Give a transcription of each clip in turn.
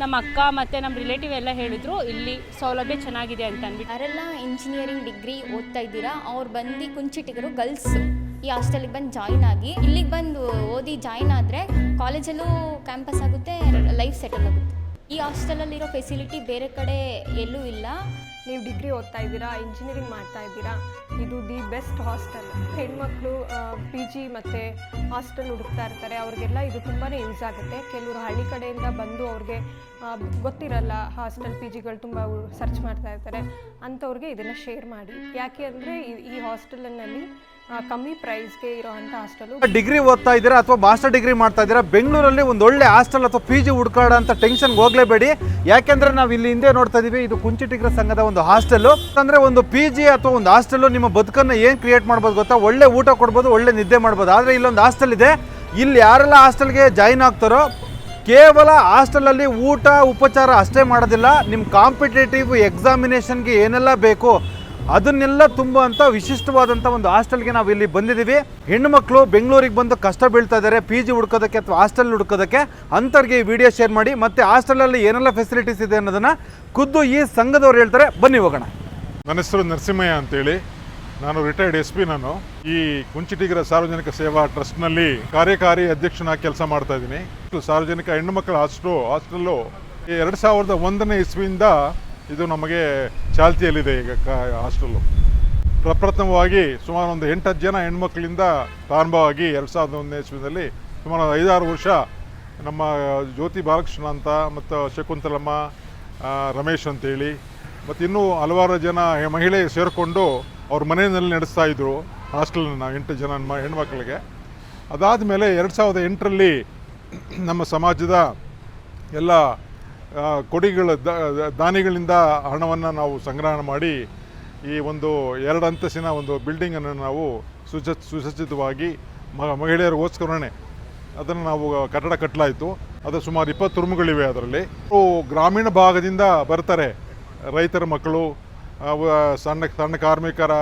ನಮ್ಮ ಅಕ್ಕ ಮತ್ತು ನಮ್ಮ ರಿಲೇಟಿವ್ ಎಲ್ಲ ಹೇಳಿದ್ರು, ಇಲ್ಲಿ ಸೌಲಭ್ಯ ಚೆನ್ನಾಗಿದೆ ಅಂತ ಅಂದ್ಬಿಟ್ಟು. ಅವರೆಲ್ಲ ಇಂಜಿನಿಯರಿಂಗ್ ಡಿಗ್ರಿ ಓದ್ತಾ ಇದ್ದೀರಾ, ಅವ್ರು ಬಂದು ಕುಂಚಿಟ್ಟಿಗರು ಗರ್ಲ್ಸ್ ಈ ಹಾಸ್ಟೆಲಿಗೆ ಬಂದು ಜಾಯಿನ್ ಆಗಿ. ಇಲ್ಲಿಗೆ ಬಂದು ಓದಿ ಜಾಯಿನ್ ಆದರೆ ಕಾಲೇಜಲ್ಲೂ ಕ್ಯಾಂಪಸ್ ಆಗುತ್ತೆ ಲೈಫ್ ಸೆಟಲ್ ಆಗುತ್ತೆ. ಈ ಹಾಸ್ಟೆಲಲ್ಲಿರೋ ಫೆಸಿಲಿಟಿ ಬೇರೆ ಕಡೆ ಎಲ್ಲೂ ಇಲ್ಲ. ನೀವು ಡಿಗ್ರಿ ಓದ್ತಾ ಇದ್ದೀರಾ ಇಂಜಿನಿಯರಿಂಗ್ ಮಾಡ್ತಾ ಇದ್ದೀರಾ, ಇದು ದಿ ಬೆಸ್ಟ್ ಹಾಸ್ಟೆಲ್ ಹೆಣ್ಮಕ್ಳು ಪಿ ಜಿ ಮತ್ತು ಹಾಸ್ಟೆಲ್ ಹುಡುಕ್ತಾ ಇರ್ತಾರೆ, ಅವ್ರಿಗೆಲ್ಲ ಇದು ತುಂಬಾ ಯೂಸ್ ಆಗುತ್ತೆ. ಕೆಲವರು ಹಳ್ಳಿ ಕಡೆಯಿಂದ ಬಂದು ಅವ್ರಿಗೆ ಗೊತ್ತಿರಲ್ಲ ಹಾಸ್ಟೆಲ್ ಪಿ ಜಿಗಳು ತುಂಬ ಸರ್ಚ್ ಮಾಡ್ತಾ ಇರ್ತಾರೆ, ಅಂಥವ್ರಿಗೆ ಇದನ್ನು ಶೇರ್ ಮಾಡಿ. ಯಾಕೆ ಅಂದರೆ ಈ ಹಾಸ್ಟೆಲಿನಲ್ಲಿ ಕಮ್ಮಿ ಪ್ರೈಸ್ಗೆ ಇರೋವಂಥ ಹಾಸ್ಟೆಲು. ಡಿಗ್ರಿ ಓದ್ತಾ ಇದ್ದೀರಾ ಅಥವಾ ಮಾಸ್ಟರ್ ಡಿಗ್ರಿ ಮಾಡ್ತಾ ಇದ್ದೀರಾ? ಬೆಂಗಳೂರಲ್ಲಿ ಒಂದು ಒಳ್ಳೆ ಹಾಸ್ಟೆಲ್ ಅಥವಾ ಪಿ ಜಿ ಹುಡ್ಕಾಡ ಅಂತ ಟೆನ್ಷನ್ಗೆ ಹೋಗಲೇಬೇಡಿ. ಯಾಕೆಂದ್ರೆ ನಾವು ಇಲ್ಲಿ ಹಿಂದೆ ನೋಡ್ತಾ ಇದೀವಿ, ಇದು ಕುಂಚಿಟಿಗ್ರ ಸಂಘದ ಒಂದು ಹಾಸ್ಟೆಲ್. ಅಂದ್ರೆ ಒಂದು ಪಿ ಜಿ ಅಥವಾ ಒಂದು ಹಾಸ್ಟೆಲ್ ನಿಮ್ಮ ಬದುಕನ್ನ ಏನು ಕ್ರಿಯೇಟ್ ಮಾಡ್ಬೋದು ಗೊತ್ತಾ? ಒಳ್ಳೆ ಊಟ ಕೊಡ್ಬೋದು, ಒಳ್ಳೆ ನಿದ್ದೆ ಮಾಡ್ಬೋದು. ಆದ್ರೆ ಇಲ್ಲೊಂದು ಹಾಸ್ಟೆಲ್ ಇದೆ. ಇಲ್ಲಿ ಯಾರೆಲ್ಲ ಹಾಸ್ಟೆಲ್ಗೆ ಜಾಯಿನ್ ಆಗ್ತಾರೋ, ಕೇವಲ ಹಾಸ್ಟೆಲಲ್ಲಿ ಊಟ, ಉಪಚಾರ ಅಷ್ಟೇ ಮಾಡೋದಿಲ್ಲ. ನಿಮ್ಮ ಕಾಂಪಿಟೇಟಿವ್ ಎಕ್ಸಾಮಿನೇಷನ್ಗೆ ಏನೆಲ್ಲ ಬೇಕು? ಅದನ್ನೆಲ್ಲ ತುಂಬುವಂಥ ವಿಶಿಷ್ಟವಾದಂಥ ಒಂದು ಹಾಸ್ಟೆಲ್ಗೆ ನಾವು ಇಲ್ಲಿ ಬಂದಿದ್ದೀವಿ. ಹೆಣ್ಣು ಮಕ್ಕಳು ಬೆಂಗಳೂರಿಗೆ ಬಂದು ಕಷ್ಟ ಬೀಳ್ತಾ ಇದ್ದಾರೆ. ಪಿ ಜಿ ಹುಡ್ಕೋದಕ್ಕೆ ಅಥವಾ ಹಾಸ್ಟೆಲ್ ಹುಡ್ಕೋದಕ್ಕೆ ಅಂಥವ್ರಿಗೆ ಈ ವಿಡಿಯೋ ಶೇರ್ ಮಾಡಿ. ಮತ್ತು ಹಾಸ್ಟೆಲಲ್ಲಿ ಏನೆಲ್ಲ ಫೆಸಿಲಿಟೀಸ್ ಇದೆ ಅನ್ನೋದನ್ನು ಖುದ್ದು ಈ ಸಂಘದವ್ರು ಹೇಳ್ತಾರೆ. ಬನ್ನಿ ಹೋಗೋಣ. ನನ್ನ ಹೆಸರು ನರಸಿಂಹಯ್ಯ ಅಂತೇಳಿ. ನಾನು ರಿಟೈರ್ಡ್ ಎಸ್ ಪಿ ನಾನು. ಈ ಕುಂಚಿಟಿಗರ ಸಾರ್ವಜನಿಕ ಸೇವಾ ಟ್ರಸ್ಟ್ನಲ್ಲಿ ಕಾರ್ಯಕಾರಿ ಅಧ್ಯಕ್ಷನಾಗಿ ಕೆಲಸ ಮಾಡ್ತಾ ಇದ್ದೀನಿ. ಸಾರ್ವಜನಿಕ ಹೆಣ್ಣು ಮಕ್ಕಳ ಹಾಸ್ಟೆಲ್, ಹಾಸ್ಟೆಲ್ಲು ಎರಡು ಸಾವಿರದ ಒಂದನೇ ಇಸ್ವಿಯಿಂದ ಇದು ನಮಗೆ ಚಾಲ್ತಿಯಲ್ಲಿದೆ ಈಗ ಕ ಹಾಸ್ಟೆಲ್ಲು. ಪ್ರಪ್ರಥಮವಾಗಿ ಸುಮಾರು ಒಂದು ಎಂಟತ್ತು ಜನ ಹೆಣ್ಮಕ್ಳಿಂದ ಪ್ರಾರಂಭವಾಗಿ ಎರಡು ಸಾವಿರದ ಒಂದನೇ ಇಸ್ವಿನಲ್ಲಿ ಸುಮಾರು ಐದಾರು ವರ್ಷ ನಮ್ಮ ಜ್ಯೋತಿ ಬಾಲಕೃಷ್ಣ ಅಂತ ಮತ್ತು ಶಕುಂತಲಮ್ಮ ರಮೇಶ್ ಅಂತೇಳಿ. ಮತ್ತು ಇನ್ನೂ ಹಲವಾರು ಜನ ಮಹಿಳೆ ಸೇರಿಕೊಂಡು ಅವ್ರ ಮನೆಯಲ್ಲಿ ನಡೆಸ್ತಾ ಇದ್ರು ಹಾಸ್ಟೆಲನ್ನು ಎಂಟು ಜನ ಹೆಣ್ಮಕ್ಳಿಗೆ. ಅದಾದ ಮೇಲೆ ಎರಡು ಸಾವಿರದ ಎಂಟರಲ್ಲಿ ನಮ್ಮ ಸಮಾಜದ ಎಲ್ಲ ಕೊಡಿಗಳ ದಾನಿಗಳಿಂದ ಹಣವನ್ನು ನಾವು ಸಂಗ್ರಹಣೆ ಮಾಡಿ ಈ ಒಂದು ಎರಡು ಅಂತಸ್ತಿನ ಒಂದು ಬಿಲ್ಡಿಂಗನ್ನು ನಾವು ಸುಚ ಸುಸಜ್ಜಿತವಾಗಿ ಮಹಿಳೆಯರಿಗೋಸ್ಕರನೇ ಅದನ್ನು ನಾವು ಕಟ್ಟಡ ಕಟ್ಟಲಾಯಿತು ಅದು ಸುಮಾರು ಇಪ್ಪತ್ತು ರೂಮ್ಗಳಿವೆ ಅದರಲ್ಲಿ. ಗ್ರಾಮೀಣ ಭಾಗದಿಂದ ಬರ್ತಾರೆ. ರೈತರ ಮಕ್ಕಳು ಸಣ್ಣ ಸಣ್ಣ ಕಾರ್ಮಿಕರ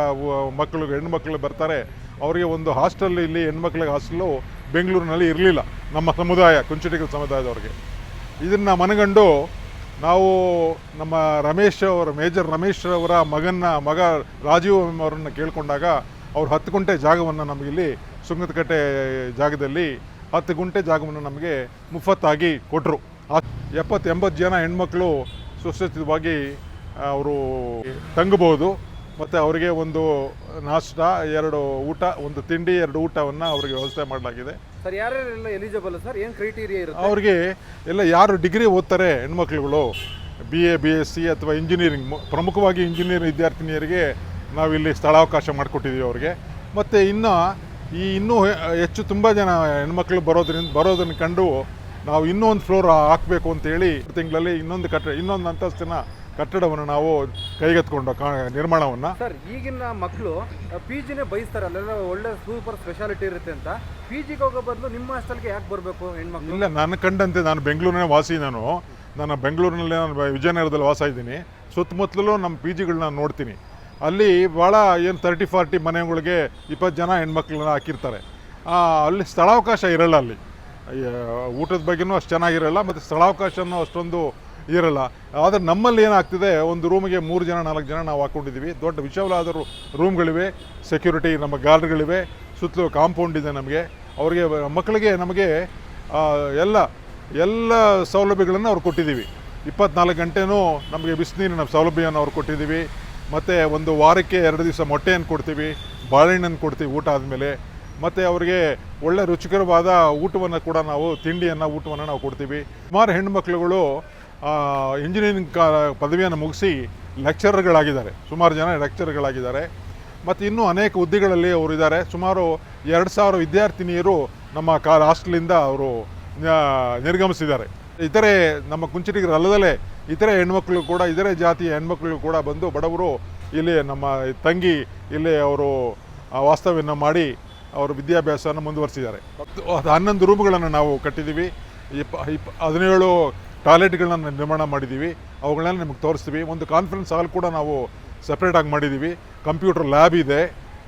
ಮಕ್ಕಳು ಹೆಣ್ಮಕ್ಳು ಬರ್ತಾರೆ. ಅವರಿಗೆ ಒಂದು ಹಾಸ್ಟೆಲ್ ಇಲ್ಲಿ ಹೆಣ್ಮಕ್ಳಿಗೆ ಹಾಸ್ಟೆಲ್ಲು ಬೆಂಗಳೂರಿನಲ್ಲಿ ಇರಲಿಲ್ಲ ನಮ್ಮ ಸಮುದಾಯ, ಕುಂಚಿಟಿಗಲ್ ಸಮುದಾಯದವ್ರಿಗೆ. ಇದನ್ನು ಮನಗಂಡು ನಾವು ನಮ್ಮ ರಮೇಶ್ ಅವರ, ಮೇಜರ್ ರಮೇಶ್ ಅವರ ಮಗನ ಮಗ ರಾಜೀವ್ ಅವರನ್ನು ಕೇಳಿಕೊಂಡಾಗ ಅವ್ರು ಹತ್ತು ಗುಂಟೆ ಜಾಗವನ್ನು ನಮಗಿಲ್ಲಿ ಸುಂಗದಕಟ್ಟೆ ಜಾಗದಲ್ಲಿ ಹತ್ತು ಗುಂಟೆ ಜಾಗವನ್ನು ನಮಗೆ ಮುಫತ್ತಾಗಿ ಕೊಟ್ಟರು ಎಪ್ಪತ್ತು ಎಂಬತ್ತು ಜನ ಹೆಣ್ಮಕ್ಳು ಸುಸಜ್ಜಿತವಾಗಿ ಅವರು ತಂಗಬಹುದು. ಮತ್ತು ಅವರಿಗೆ ಒಂದು ನಾಷ್ಟ, ಎರಡು ಊಟ, ಒಂದು ತಿಂಡಿ, ಎರಡು ಊಟವನ್ನು ಅವರಿಗೆ ವ್ಯವಸ್ಥೆ ಮಾಡಲಾಗಿದೆ. ಸರ್, ಯಾರ್ಯಾರೆಲ್ಲ ಎಲಿಜಿಬಲ್ ಸರ್? ಏನು ಕ್ರೈಟೀರಿಯಾ ಇರುತ್ತೆ? ಅವ್ರಿಗೆ ಎಲ್ಲ ಯಾರು ಡಿಗ್ರಿ ಓದ್ತಾರೆ ಹೆಣ್ಮಕ್ಳುಗಳು B A B S C ಅಥವಾ ಇಂಜಿನಿಯರಿಂಗ್ ಪ್ರಮುಖವಾಗಿ ಇಂಜಿನಿಯರಿಂಗ್ ವಿದ್ಯಾರ್ಥಿನಿಯರಿಗೆ ನಾವಿಲ್ಲಿ ಸ್ಥಳಾವಕಾಶ ಮಾಡಿಕೊಟ್ಟಿದ್ದೀವಿ ಅವ್ರಿಗೆ. ಮತ್ತು ಇನ್ನು ಈ ಇನ್ನೂ ಹೆಚ್ಚು ತುಂಬ ಜನ ಹೆಣ್ಮಕ್ಳು ಬರೋದ್ರಿಂದ, ಬರೋದನ್ನು ಕಂಡು ನಾವು ಇನ್ನೊಂದು ಫ್ಲೋರ್ ಹಾಕಬೇಕು ಅಂತೇಳಿ ತಿಂಗಳಲ್ಲಿ ಇನ್ನೊಂದು ಕಟ್ಟ ಇನ್ನೊಂದು ಅಂತಸ್ತಿನ ಕಟ್ಟಡವನ್ನು ನಾವು ಕೈಗೆತ್ಕೊಂಡು ನಿರ್ಮಾಣವನ್ನ. ಸರ್ ಈಗಿನ ಮಕ್ಕಳು ಪಿ ಜಿನೇ ಬಯಸ್ತಾರೆ ಅಲ್ಲೆಲ್ಲ ಒಳ್ಳೆ ಸೂಪರ್ ಸ್ಪೆಷಾಲಿಟಿ ಇರುತ್ತೆ ಅಂತ. ಪಿ ಜಿಗೆ ಹೋಗೋ ಬದಲು ನಿಮ್ಮ ಹಾಸ್ಟೆಲ್ಗೆ ಯಾಕೆ ಬರಬೇಕು ಹೆಣ್ಮಕ್ಳು? ಇಲ್ಲ ನಾನು ಕಂಡಂತೆ ನಾನು ಬೆಂಗಳೂರಿನ ವಾಸಿ ನಾನು. ನಾನು ಬೆಂಗಳೂರಿನಲ್ಲಿ ನಾನು ವಿಜಯನಗರದಲ್ಲಿ ವಾಸ ಇದ್ದೀನಿ. ಸುತ್ತಮುತ್ತಲೂ ನಮ್ಮ ಪಿ ಜಿಗಳನ್ನ ನೋಡ್ತೀನಿ. ಅಲ್ಲಿ ಭಾಳ ಏನು ತರ್ಟಿ ಫಾರ್ಟಿ ಮನೆಗಳಿಗೆ ಇಪ್ಪತ್ತು ಜನ ಹೆಣ್ಮಕ್ಳನ್ನ ಹಾಕಿರ್ತಾರೆ. ಅಲ್ಲಿ ಸ್ಥಳಾವಕಾಶ ಇರಲ್ಲ ಅಲ್ಲಿ. ಊಟದ ಬಗ್ಗೆನೂ ಅಷ್ಟು ಚೆನ್ನಾಗಿರಲ್ಲ ಮತ್ತು ಸ್ಥಳಾವಕಾಶನೂ ಅಷ್ಟೊಂದು ಇರಲ್ಲ. ಆದರೆ ನಮ್ಮಲ್ಲಿ ಏನಾಗ್ತಿದೆ, ಒಂದು ರೂಮಿಗೆ ಮೂರು ಜನ, ನಾಲ್ಕು ಜನ ನಾವು ಹಾಕ್ಕೊಂಡಿದ್ದೀವಿ ದೊಡ್ಡ ವಿಶಾಲವಾದ ರೂಮ್ಗಳಿವೆ ಸೆಕ್ಯೂರಿಟಿ ನಮ್ಮ ಗಾರ್ಡ್ಗಳಿವೆ ಸುತ್ತಲೂ ಕಾಂಪೌಂಡ್ ಇದೆ ನಮಗೆ. ಅವರಿಗೆ, ಮಕ್ಕಳಿಗೆ ನಮಗೆ ಎಲ್ಲ ಎಲ್ಲ ಸೌಲಭ್ಯಗಳನ್ನು ಅವ್ರು ಕೊಟ್ಟಿದ್ದೀವಿ. ಇಪ್ಪತ್ನಾಲ್ಕು ಗಂಟೆನೂ ನಮಗೆ ಬಿಸಿನೀರಿನ ಸೌಲಭ್ಯವನ್ನು ಅವ್ರು ಕೊಟ್ಟಿದ್ದೀವಿ. ಮತ್ತು ಒಂದು ವಾರಕ್ಕೆ ಎರಡು ದಿವಸ ಮೊಟ್ಟೆಯನ್ನು ಕೊಡ್ತೀವಿ, ಬಾಳೆಹಣ್ಣನ್ನು ಕೊಡ್ತೀವಿ ಊಟ ಆದಮೇಲೆ. ಮತ್ತು ಅವರಿಗೆ ಒಳ್ಳೆ ರುಚಿಕರವಾದ ಊಟವನ್ನು ಕೂಡ ನಾವು, ತಿಂಡಿಯನ್ನು, ಊಟವನ್ನು ನಾವು ಕೊಡ್ತೀವಿ. ಸುಮಾರು ಹೆಣ್ಣುಮಕ್ಳುಗಳು ಇಂಜಿನಿಯರಿಂಗ್ ಪದವಿಯನ್ನು ಮುಗಿಸಿ ಲೆಕ್ಚರರ್ಗಳಾಗಿದ್ದಾರೆ ಸುಮಾರು ಜನ ಲೆಕ್ಚರ್ಗಳಾಗಿದ್ದಾರೆ ಮತ್ತು ಇನ್ನೂ ಅನೇಕ ಹುದ್ದೆಗಳಲ್ಲಿ ಅವರು ಇದ್ದಾರೆ. ಸುಮಾರು ಎರಡು ಸಾವಿರ ವಿದ್ಯಾರ್ಥಿನಿಯರು ನಮ್ಮ ಕಾ ಹಾಸ್ಟೆಲಿಂದ ಅವರು ನಿರ್ಗಮಿಸಿದ್ದಾರೆ. ಇತರೆ ನಮ್ಮ ಕುಂಚಿಟಿಗರಲ್ಲದಲ್ಲೇ ಇತರೆ ಹೆಣ್ಮಕ್ಳು ಕೂಡ, ಇತರೆ ಜಾತಿಯ ಹೆಣ್ಮಕ್ಳು ಕೂಡ ಬಂದು ಬಡವರು ಇಲ್ಲಿ ನಮ್ಮ ತಂಗಿ ಇಲ್ಲಿ ಅವರು ವಾಸ್ತವ್ಯವನ್ನು ಮಾಡಿ ಅವರು ವಿದ್ಯಾಭ್ಯಾಸವನ್ನು ಮುಂದುವರಿಸಿದ್ದಾರೆ. ಹನ್ನೊಂದು ರೂಮ್ಗಳನ್ನು ನಾವು ಕಟ್ಟಿದ್ದೀವಿ. ಇಪ್ಪ ಇಪ್ಪ, ಹದಿನೇಳು ಟಾಯ್ಲೆಟ್ಗಳನ್ನ ನಿರ್ಮಾಣ ಮಾಡಿದ್ದೀವಿ ಅವುಗಳನ್ನ ನಿಮಗೆ ತೋರಿಸ್ತೀವಿ. ಒಂದು ಕಾನ್ಫರೆನ್ಸ್ ಹಾಲ್ ಕೂಡ ನಾವು ಸಪ್ರೇಟಾಗಿ ಮಾಡಿದ್ದೀವಿ. ಕಂಪ್ಯೂಟರ್ ಲ್ಯಾಬ್ ಇದೆ.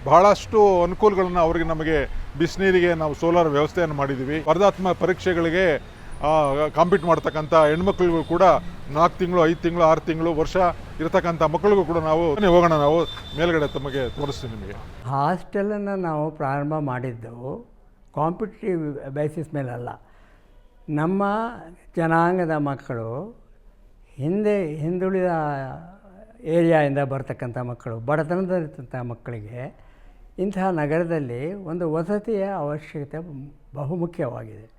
ಬಹಳಷ್ಟು ಅನುಕೂಲಗಳನ್ನು ಅವರಿಗೆ ನಮಗೆ ಬಿಸಿನೀರಿಗೆ ನಾವು ಸೋಲಾರ್ ವ್ಯವಸ್ಥೆಯನ್ನು ಮಾಡಿದ್ದೀವಿ. ಸ್ಪರ್ಧಾತ್ಮಕ ಪರೀಕ್ಷೆಗಳಿಗೆ ಕಾಂಪೀಟ್ ಮಾಡ್ತಕ್ಕಂಥ ಹೆಣ್ಮಕ್ಳಿಗೂ ಕೂಡ ನಾಲ್ಕು ತಿಂಗಳು, ಐದು ತಿಂಗಳು, ಆರು ತಿಂಗಳು ವರ್ಷ ಇರತಕ್ಕಂಥ ಮಕ್ಕಳಿಗೂ ಕೂಡ ನಾವು ಹೋಗೋಣ ನಾವು ಮೇಲ್ಗಡೆ ತಮಗೆ ತೋರಿಸ್ತೀವಿ ನಿಮಗೆ. ಹಾಸ್ಟೆಲನ್ನು ನಾವು ಪ್ರಾರಂಭ ಮಾಡಿದ್ದು ಕಾಂಪಿಟೇಟಿವ್ ಬೇಸಿಸ್ ಮೇಲಲ್ಲ. ನಮ್ಮ ಜನಾಂಗದ ಮಕ್ಕಳು ಹಿಂದೆ ಹಿಂದುಳಿದ ಏರಿಯಾಯಿಂದ ಬರ್ತಕ್ಕಂಥ ಮಕ್ಕಳು ಬಡತನದಲ್ಲಿರ್ತಂಥ ಮಕ್ಕಳಿಗೆ ಇಂತಹ ನಗರದಲ್ಲಿ ಒಂದು ವಸತಿಯ ಅವಶ್ಯಕತೆ ಬಹುಮುಖ್ಯವಾಗಿದೆ.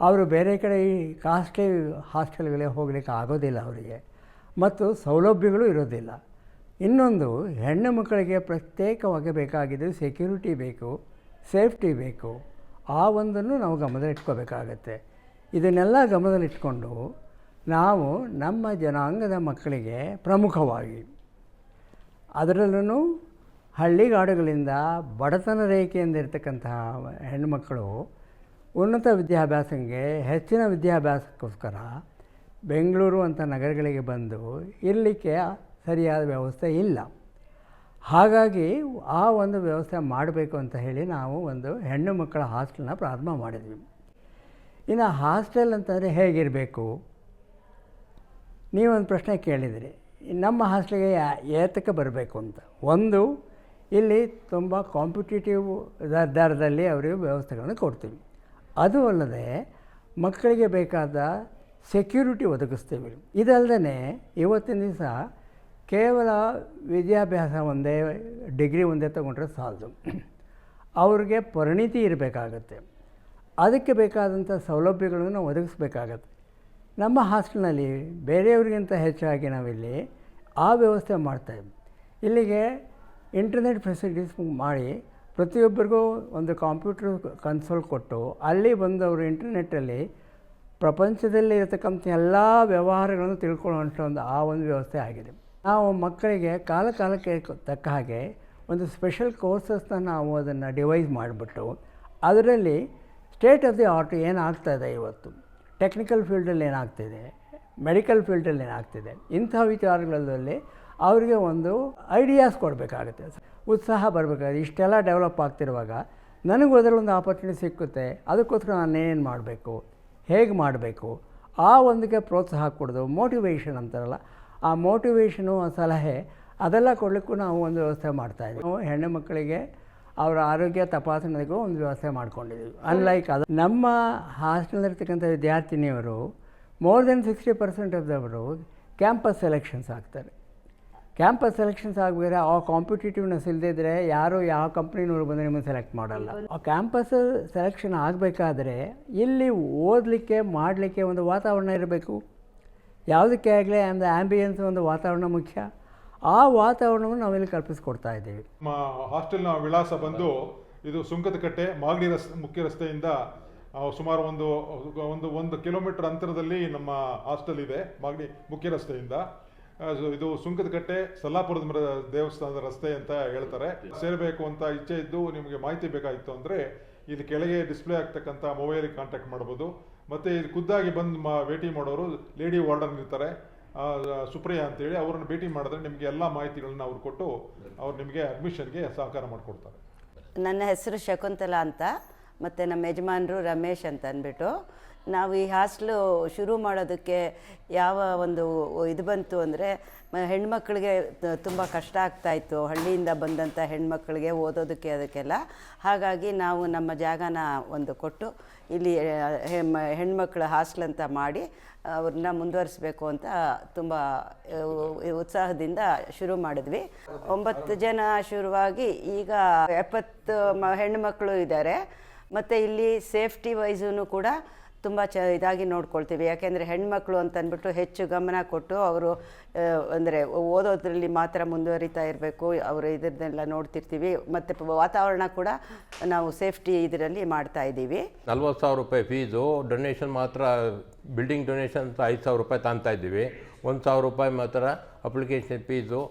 ಅವರು ಬೇರೆ ಕಡೆ ಈ ಕಾಸ್ಟ್ಲಿ ಹಾಸ್ಟೆಲ್ಗಳಿಗೆ ಹೋಗಲಿಕ್ಕೆ ಆಗೋದಿಲ್ಲ ಅವರಿಗೆ. ಮತ್ತು ಸೌಲಭ್ಯಗಳು ಇರೋದಿಲ್ಲ. ಇನ್ನೊಂದು, ಹೆಣ್ಣು ಮಕ್ಕಳಿಗೆ ಪ್ರತ್ಯೇಕವಾಗಿ ಬೇಕಾಗಿದ್ದು ಸೆಕ್ಯೂರಿಟಿ ಬೇಕು, ಸೇಫ್ಟಿ ಬೇಕು. ಆ ಒಂದನ್ನು ನಾವು ಗಮನದಲ್ಲಿಟ್ಕೋಬೇಕಾಗತ್ತೆ. ಇದನ್ನೆಲ್ಲ ಗಮನದಲ್ಲಿಟ್ಕೊಂಡು ನಾವು ನಮ್ಮ ಜನಾಂಗದ ಮಕ್ಕಳಿಗೆ ಪ್ರಮುಖವಾಗಿ ಅದರಲ್ಲೂ ಹಳ್ಳಿಗಾಡುಗಳಿಂದ ಬಡತನ ರೇಖೆಯಿಂದ ಇರತಕ್ಕಂತಹ ಹೆಣ್ಣುಮಕ್ಕಳು ಉನ್ನತ ವಿದ್ಯಾಭ್ಯಾಸಕ್ಕೆ ಹೆಚ್ಚಿನ ವಿದ್ಯಾಭ್ಯಾಸಕ್ಕೋಸ್ಕರ ಬೆಂಗಳೂರು ಅಂತ ನಗರಗಳಿಗೆ ಬಂದು ಇರಲಿಕ್ಕೆ ಸರಿಯಾದ ವ್ಯವಸ್ಥೆ ಇಲ್ಲ. ಹಾಗಾಗಿ ಆ ಒಂದು ವ್ಯವಸ್ಥೆ ಮಾಡಬೇಕು ಅಂತ ಹೇಳಿ ನಾವು ಒಂದು ಹೆಣ್ಣು ಮಕ್ಕಳ ಹಾಸ್ಟೆಲ್ನ ಪ್ರಾರಂಭ ಮಾಡಿದ್ವಿ. ಇನ್ನು ಹಾಸ್ಟೆಲ್ ಅಂತಂದರೆ ಹೇಗಿರಬೇಕು? ನೀವೊಂದು ಪ್ರಶ್ನೆ ಕೇಳಿದಿರಿ. ನಮ್ಮ ಹಾಸ್ಟೆಲ್ಗೆ ಏತಕ್ಕೆ ಬರಬೇಕು ಅಂತ? ಒಂದು, ಇಲ್ಲಿ ತುಂಬ ಕಾಂಪಿಟೇಟಿವ್ ದರದಲ್ಲಿ ಅವರಿಗೆ ವ್ಯವಸ್ಥೆಗಳನ್ನು ಕೊಡ್ತೀವಿ. ಅದು ಅಲ್ಲದೆ ಮಕ್ಕಳಿಗೆ ಬೇಕಾದ ಸೆಕ್ಯೂರಿಟಿ ಒದಗಿಸ್ತೀವಿ. ಇದಲ್ಲದೆ ಇವತ್ತಿನ ದಿವಸ ಕೇವಲ ವಿದ್ಯಾಭ್ಯಾಸ ಒಂದೇ, ಡಿಗ್ರಿ ಒಂದೇ ತೊಗೊಂಡ್ರೆ ಸಾಲದು. ಅವ್ರಿಗೆ ಪರಿಣಿತಿ ಇರಬೇಕಾಗತ್ತೆ. ಅದಕ್ಕೆ ಬೇಕಾದಂಥ ಸೌಲಭ್ಯಗಳನ್ನು ಒದಗಿಸ್ಬೇಕಾಗತ್ತೆ. ನಮ್ಮ ಹಾಸ್ಟೆಲ್ನಲ್ಲಿ ಬೇರೆಯವ್ರಿಗಿಂತ ಹೆಚ್ಚಾಗಿ ನಾವಿಲ್ಲಿ ಆ ವ್ಯವಸ್ಥೆ ಮಾಡ್ತಾಯಿದ್ವಿ ಇಲ್ಲಿಗೆ ಇಂಟರ್ನೆಟ್ ಫೆಸಿಲಿಟೀಸ್ ಮಾಡಿ ಪ್ರತಿಯೊಬ್ಬರಿಗೂ ಒಂದು ಕಂಪ್ಯೂಟರ್ ಕನ್ಸೋಲ್ ಕೊಟ್ಟು ಅಲ್ಲಿ ಬಂದವರು ಇಂಟರ್ನೆಟ್ಟಲ್ಲಿ ಪ್ರಪಂಚದಲ್ಲಿ ಇರತಕ್ಕಂಥ ಎಲ್ಲ ವ್ಯವಹಾರಗಳನ್ನು ತಿಳ್ಕೊಳ್ಳುವಂಥ ಒಂದು ಆ ಒಂದು ವ್ಯವಸ್ಥೆ ಆಗಿದೆ. ನಾವು ಮಕ್ಕಳಿಗೆ ಕಾಲ ಕಾಲಕ್ಕೆ ತಕ್ಕ ಹಾಗೆ ಒಂದು ಸ್ಪೆಷಲ್ ಕೋರ್ಸಸ್ನ ನಾವು ಅದನ್ನು ಡಿವೈಸ್ ಮಾಡಿಬಿಟ್ಟು ಅದರಲ್ಲಿ ಸ್ಟೇಟ್ ಆಫ್ ದಿ ಆರ್ಟ್ ಏನಾಗ್ತಾ ಇದೆ ಇವತ್ತು? ಟೆಕ್ನಿಕಲ್ ಫೀಲ್ಡಲ್ಲಿ ಏನಾಗ್ತಿದೆ? ಮೆಡಿಕಲ್ ಫೀಲ್ಡಲ್ಲಿ ಏನಾಗ್ತಿದೆ? ಇಂಥ ವಿಚಾರಗಳಲ್ಲಿ ಅವರಿಗೆ ಒಂದು ಐಡಿಯಾಸ್ ಕೊಡಬೇಕಾಗುತ್ತೆ. ಉತ್ಸಾಹ ಬರಬೇಕಾಗುತ್ತೆ. ಇಷ್ಟೆಲ್ಲ ಡೆವಲಪ್ ಆಗ್ತಿರುವಾಗ ನನಗೂ ಅದರಲ್ಲೊಂದು ಆಪರ್ಚುನಿಟಿ ಸಿಕ್ಕುತ್ತೆ. ಅದಕ್ಕೋಸ್ಕರ ನಾನು ಏನು ಮಾಡಬೇಕು? ಹೇಗೆ ಮಾಡಬೇಕು? ಆ ಒಂದಕ್ಕೆ ಪ್ರೋತ್ಸಾಹ ಕೊಡೋದು ಮೋಟಿವೇಶನ್ ಅಂತಾರಲ್ಲ, ಆ ಮೋಟಿವೇಶನು ಸಲಹೆ ಅದೆಲ್ಲ ಕೊಡಲಿಕ್ಕೂ ನಾವು ಒಂದು ವ್ಯವಸ್ಥೆ ಮಾಡ್ತಾಯಿದ್ದೀವಿ ಹೆಣ್ಣು ಮಕ್ಕಳಿಗೆ ಅವರ ಆರೋಗ್ಯ ತಪಾಸಣೆಗೂ ಒಂದು ವ್ಯವಸ್ಥೆ ಮಾಡ್ಕೊಂಡಿದ್ದೀವಿ. ಅನ್ಲೈಕ್ ಅದು, ನಮ್ಮ ಹಾಸ್ಟೆಲ್ನಲ್ಲಿರ್ತಕ್ಕಂಥ ವಿದ್ಯಾರ್ಥಿನಿಯವರು more than sixty percent of ದವರು campus selections ಆಗ್ತಾರೆ ಕ್ಯಾಂಪಸ್ ಸೆಲೆಕ್ಷನ್ಸ್ ಆಗಬೇಕಾದ್ರೆ ಆ ಕಾಂಪಿಟೇಟಿವ್ನೆಸ್ ಇಲ್ಲದಿದ್ದರೆ ಯಾರು ಯಾವ ಕಂಪ್ನಿನವರು ಬಂದರೆ ನಿಮ್ಮನ್ನು ಸೆಲೆಕ್ಟ್ ಮಾಡಲ್ಲ. ಆ ಕ್ಯಾಂಪಸ್ ಸೆಲೆಕ್ಷನ್ ಆಗಬೇಕಾದ್ರೆ ಇಲ್ಲಿ ಓದಲಿಕ್ಕೆ, ಮಾಡಲಿಕ್ಕೆ ಒಂದು ವಾತಾವರಣ ಇರಬೇಕು. ಯಾವುದಕ್ಕೆ ಆಗಲಿ ಅಂದರೆ ಆ್ಯಂಬಿಯನ್ಸ್ ಒಂದು ವಾತಾವರಣ ಮುಖ್ಯ. ಆ ವಾತಾವರಣವನ್ನು ನಾವಿಲ್ಲಿ ಕಲ್ಪಿಸ್ಕೊಡ್ತಾ ಇದ್ದೀವಿ. ನಮ್ಮ ಹಾಸ್ಟೆಲ್ನ ವಿಳಾಸ ಬಂದು ಇದು ಸುಂಕದಕಟ್ಟೆ ಮಾಗಡಿ ರಸ್ತೆ ಮುಖ್ಯ ರಸ್ತೆಯಿಂದ ಸುಮಾರು ಒಂದು ಒಂದು ಒಂದು ಕಿಲೋಮೀಟರ್ ಅಂತರದಲ್ಲಿ ನಮ್ಮ ಹಾಸ್ಟೆಲ್ ಇದೆ, ಮಾಗಡಿ ಮುಖ್ಯ ರಸ್ತೆಯಿಂದ. ಇದು ಸುಂಕದಕಟ್ಟೆ ಸಲ್ಲಾಪುರದ ದೇವಸ್ಥಾನದ ರಸ್ತೆ ಅಂತ ಹೇಳ್ತಾರೆ. ಸೇರಬೇಕು ಅಂತ ಇಚ್ಛೆ ಇದ್ದು ನಿಮಗೆ ಮಾಹಿತಿ ಬೇಕಾಗಿತ್ತು ಅಂದರೆ ಇಲ್ಲಿ ಕೆಳಗೆ ಡಿಸ್ಪ್ಲೇ ಆಗ್ತಕ್ಕಂಥ ಮೊಬೈಲಿಗೆ ಕಾಂಟ್ಯಾಕ್ಟ್ ಮಾಡ್ಬೋದು. ಮತ್ತು ಇಲ್ಲಿ ಖುದ್ದಾಗಿ ಬಂದು ಮಾ, ಭೇಟಿ ಮಾಡೋರು ಲೇಡಿ ವಾರ್ಡನ್ ಇರ್ತಾರೆ. ಸುಪ್ರಿಯಾ ಅಂತೇಳಿ ಅವ್ರನ್ನ ಭೇಟಿ ಮಾಡಿದ್ರೆ ನಿಮಗೆ ಎಲ್ಲ ಮಾಹಿತಿಗಳನ್ನ ಅವ್ರು ಕೊಟ್ಟು ಅವ್ರು ನಿಮಗೆ ಅಡ್ಮಿಷನ್ಗೆ ಸಹಕಾರ ಮಾಡಿಕೊಡ್ತಾರೆ. ನನ್ನ ಹೆಸರು ಶಕುಂತಲಾ ಅಂತ, ಮತ್ತು ನಮ್ಮ ಯಜಮಾನರು ರಮೇಶ್ ಅಂತ ಅಂದ್ಬಿಟ್ಟು ನಾವು ಈ ಹಾಸ್ಟ್ಲು ಶುರು ಮಾಡೋದಕ್ಕೆ ಯಾವ ಒಂದು ಇದು ಬಂತು ಅಂದರೆ ಹೆಣ್ಮಕ್ಳಿಗೆ ತುಂಬ ಕಷ್ಟ ಆಗ್ತಾಯಿತ್ತು ಹಳ್ಳಿಯಿಂದ ಬಂದಂಥ ಹೆಣ್ಮಕ್ಳಿಗೆ ಓದೋದಕ್ಕೆ ಅದಕ್ಕೆಲ್ಲ. ಹಾಗಾಗಿ ನಾವು ನಮ್ಮ ಜಾಗನ ಒಂದು ಕೊಟ್ಟು ಇಲ್ಲಿ ಹೆಣ್ಮಕ್ಳು ಹಾಸ್ಟ್ಲ್ ಅಂತ ಮಾಡಿ ಅವ್ರನ್ನ ಮುಂದುವರಿಸ್ಬೇಕು ಅಂತ ತುಂಬ ಉತ್ಸಾಹದಿಂದ ಶುರು ಮಾಡಿದ್ವಿ. ಒಂಬತ್ತು ಜನ ಶುರುವಾಗಿ ಈಗ ಎಪ್ಪತ್ತು ಮ ಹೆಣ್ಣುಮಕ್ಕಳು ಇದ್ದಾರೆ. ಮತ್ತು ಇಲ್ಲಿ ಸೇಫ್ಟಿ ವೈಸೂ ಕೂಡ ತುಂಬ ಚ ಇದಾಗಿ ನೋಡ್ಕೊಳ್ತೀವಿ. ಯಾಕೆಂದರೆ ಹೆಣ್ಮಕ್ಳು ಅಂತಂದ್ಬಿಟ್ಟು ಹೆಚ್ಚು ಗಮನ ಕೊಟ್ಟು ಅವರು ಅಂದರೆ ಓದೋದ್ರಲ್ಲಿ ಮಾತ್ರ ಮುಂದುವರಿತಾ ಇರಬೇಕು. ಅವರು ಇದನ್ನೆಲ್ಲ ನೋಡ್ತಿರ್ತೀವಿ. ಮತ್ತು ವಾತಾವರಣ ಕೂಡ ನಾವು ಸೇಫ್ಟಿ ಇದರಲ್ಲಿ ಮಾಡ್ತಾ ಇದ್ದೀವಿ. ನಲ್ವತ್ತು ಸಾವಿರ ರೂಪಾಯಿ ಫೀಸು. ಡೊನೇಷನ್ ಮಾತ್ರ ಬಿಲ್ಡಿಂಗ್ ಡೊನೇಷನ್ ಐದು ಸಾವಿರ ರೂಪಾಯಿ ತಾಂತಾ ಇದ್ದೀವಿ. ಒಂದು ಸಾವಿರ ರೂಪಾಯಿ ಮಾತ್ರ ಅಪ್ಲಿಕೇಶನ್ ಫೀಸು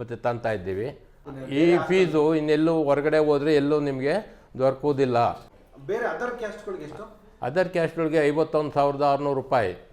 ಮತ್ತು ತಾಂತಾ ಇದ್ದೀವಿ. ಈ ಫೀಸು ಇನ್ನೆಲ್ಲೂ ಹೊರಗಡೆ ಹೋದರೆ ಎಲ್ಲೂ ನಿಮಗೆ ದೊರಕುವುದಿಲ್ಲ. ಬೇರೆ ಅದರ್ ಕ್ಯಾಸ್ಟ್ಗಳಿಗೆ ಎಷ್ಟು? ಅದರ್ ಕ್ಯಾಶ್ನೊಳಗೆ ಐವತ್ತೊಂದು ಸಾವಿರದ ಆರುನೂರು ರೂಪಾಯಿ.